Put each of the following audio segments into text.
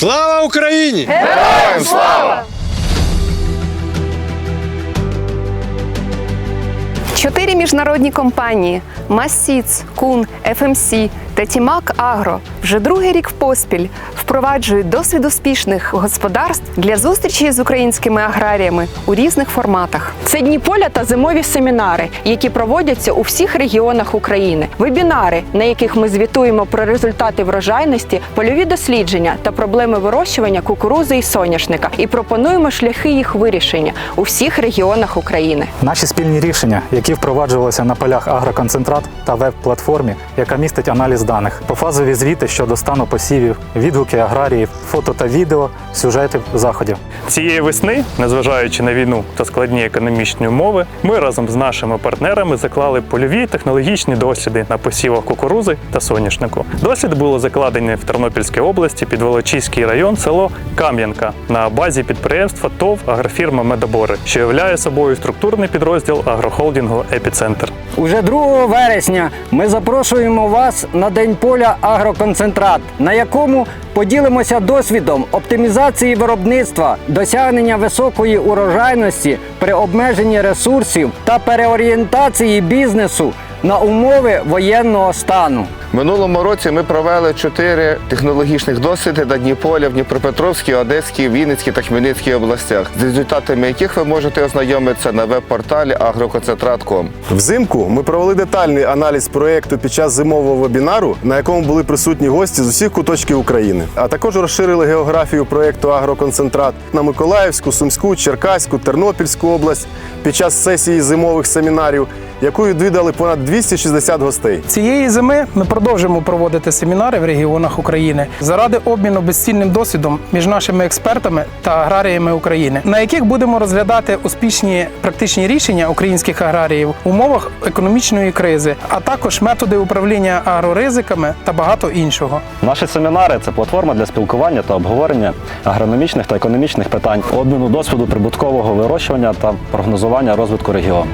Слава Україні! Героям слава! Чотири міжнародні компанії Масіц, Кун, FMC та Тімак Агро вже другий рік поспіль впроваджують досвід успішних господарств для зустрічі з українськими аграріями у різних форматах. Це дні поля та зимові семінари, які проводяться у всіх регіонах України. Вебінари, на яких ми звітуємо про результати врожайності, польові дослідження та проблеми вирощування кукурузи і соняшника, і пропонуємо шляхи їх вирішення у всіх регіонах України. Наші спільні рішення, які впроваджувалися на полях агроконцентрат та веб-платформі, яка містить аналіз даних, пофазові звіти щодо стану посівів, відгуки аграріїв, фото та відео, сюжети заходів. Цієї весни, незважаючи на війну та складні економічні умови, ми разом з нашими партнерами заклали польові технологічні досліди на посівах кукурузи та соняшнику. Дослід було закладені в Тернопільській області під Волочиський район, село Кам'янка на базі підприємства ТОВ агрофірма Медобори, що являє собою структурний підрозділ агрохолдингу Епіцентр. Уже 2 вересня ми запрошуємо вас на День поля Агроконцентрат, на якому поділимося досвідом оптимізації виробництва, досягнення високої урожайності при обмеженні ресурсів та переорієнтації бізнесу на умови воєнного стану. Минулому році ми провели чотири технологічних досвіди на Дніполя в Дніпропетровській, Одеській, Вінницькій та Хмельницькій областях, з результатами яких ви можете ознайомитися на веб-порталі agrokонцентрат.com. Взимку ми провели детальний аналіз проєкту під час зимового вебінару, на якому були присутні гості з усіх куточків України. А також розширили географію проєкту Агроконцентрат на Миколаївську, Сумську, Черкаську, Тернопільську область під час сесії зимових семінарів, яку відвідали понад 260 гостей. Цієї зими ми продовжимо проводити семінари в регіонах України заради обміну безцінним досвідом між нашими експертами та аграріями України, на яких будемо розглядати успішні практичні рішення українських аграріїв в умовах економічної кризи, а також методи управління агроризиками та багато іншого. Наші семінари це платформа для спілкування та обговорення агрономічних та економічних питань, обміну досвіду прибуткового вирощування та прогнозування розвитку регіону.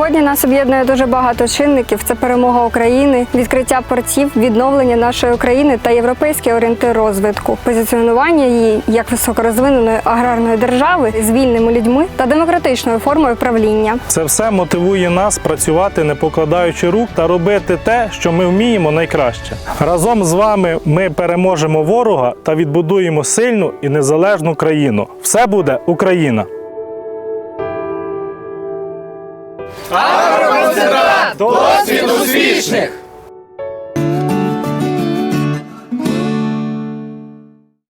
Сьогодні нас об'єднує дуже багато чинників. Це перемога України, відкриття портів, відновлення нашої України та європейський орієнтир розвитку, позиціонування її як високорозвиненої аграрної держави з вільними людьми та демократичною формою правління. Це все мотивує нас працювати, не покладаючи рук та робити те, що ми вміємо найкраще. Разом з вами ми переможемо ворога та відбудуємо сильну і незалежну країну. Все буде Україна! Досвід успішних!